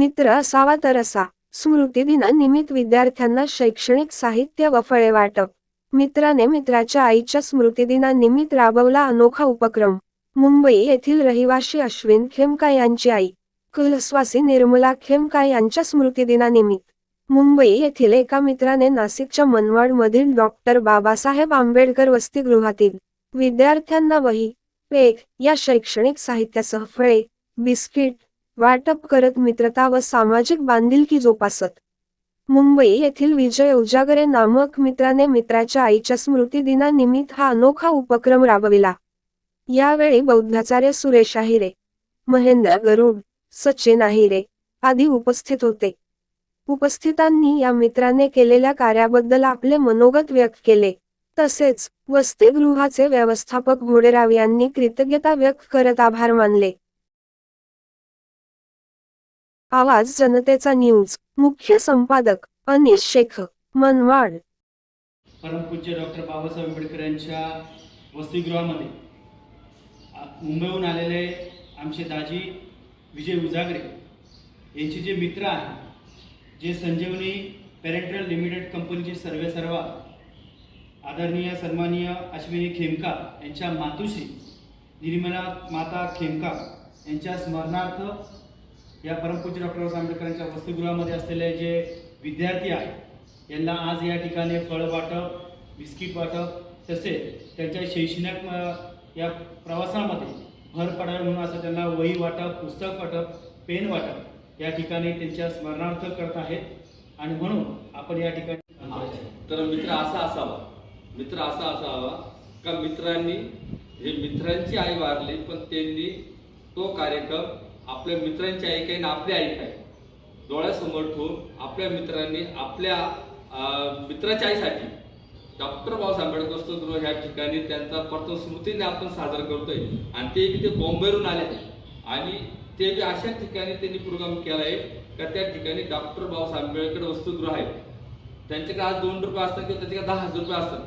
मित्र असावा तर असा. स्मृतिदिनानिमित्त विद्यार्थ्यांना शैक्षणिक साहित्य व फळे वाटप. मित्राने मित्राच्या आईच्या स्मृतिदिनानिमित्त राबवला अनोखा उपक्रम. मुंबई येथील रहिवाशी अश्विन खेमका यांची आई. कुलस्वासी निर्मला खेमका यांच्या स्मृतिदिनानिमित्त मुंबई येथील एका मित्राने नाशिकच्या मनवाडमधील डॉक्टर बाबासाहेब आंबेडकर वसतिगृहातील विद्यार्थ्यांना वही पेक या शैक्षणिक साहित्यासह फळे बिस्किट वाटप करत मित्रता व सामाजिक बांधिलकी जोपासत. मुंबई येथील विजय उजागरे नामक मित्राने मित्राच्या आईच्या स्मृतिदिनानिमित्त हा अनोखा उपक्रम राबविला. यावेळी बौद्धाचार्य सुरेश आहिरे महेंद्र गरुड सचिन आहिरे आदी उपस्थित होते. उपस्थितांनी या मित्राने केलेल्या कार्याबद्दल आपले मनोगत व्यक्त केले. तसेच वसतिगृहाचे व्यवस्थापक घोडेराव यांनी कृतज्ञता व्यक्त करत आभार मानले. आवाज जनतेचा न्यूज मुख्य संपादक अनिश शेख मनवाड. परमपूज्य डॉक्टर बाबासाहेब आंबेडकर यांच्या वसतिगृहामध्ये मुंबईहून आलेले आमचे दाजी विजय उजागरे यांचे जे मित्र आहेत जे संजीवनी पॅरेंटल लिमिटेड कंपनीचे सर्वे सर्वा आदरणीय सन्माननीय अश्विनी खेमका यांच्या मातुश्री निर्मला माता खेमका यांच्या स्मरणार्थ या परमपूज्य डॉक्टर आंबेडकरांच्या वसतिगृहामध्ये असलेले जे विद्यार्थी आहेत यांना आज या ठिकाणी फळ वाटप बिस्किट वाटप तसेच त्यांच्या शैक्षणिक या प्रवासामध्ये भर पडावी म्हणून असं त्यांना वही वाटप पुस्तक वाटप पेन वाटप या ठिकाणी त्यांच्या स्मरणार्थ करत आहेत. आणि म्हणून आपण या ठिकाणी तर मित्र असा असावा. मित्र असा असावा का मित्रांनी हे मित्रांची आई वारली पण त्यांनी तो कार्यक्रम आपल्या मित्रांची आई आहे ना आपली आई काय? डोळ्यासमोर ठेवून आपल्या मित्रांनी आपल्या मित्राच्या आईसाठी डॉक्टर बाबासाहेब आंबेडकर वसतिगृह ह्या ठिकाणी त्यांचा प्रथम स्मृतीने आपण साजरा करतोय. आणि ते बी ते बॉम्बेवरून आले. आणि ते बी अशा ठिकाणी त्यांनी प्रोग्राम केला आहे का त्या ठिकाणी डॉक्टर बाबासाहेब आंबेडकर वस्तुगृह आहे. त्यांच्याकडे आज दोन रुपये असतात किंवा त्यांच्याकडे दहा हजार रुपये असतात.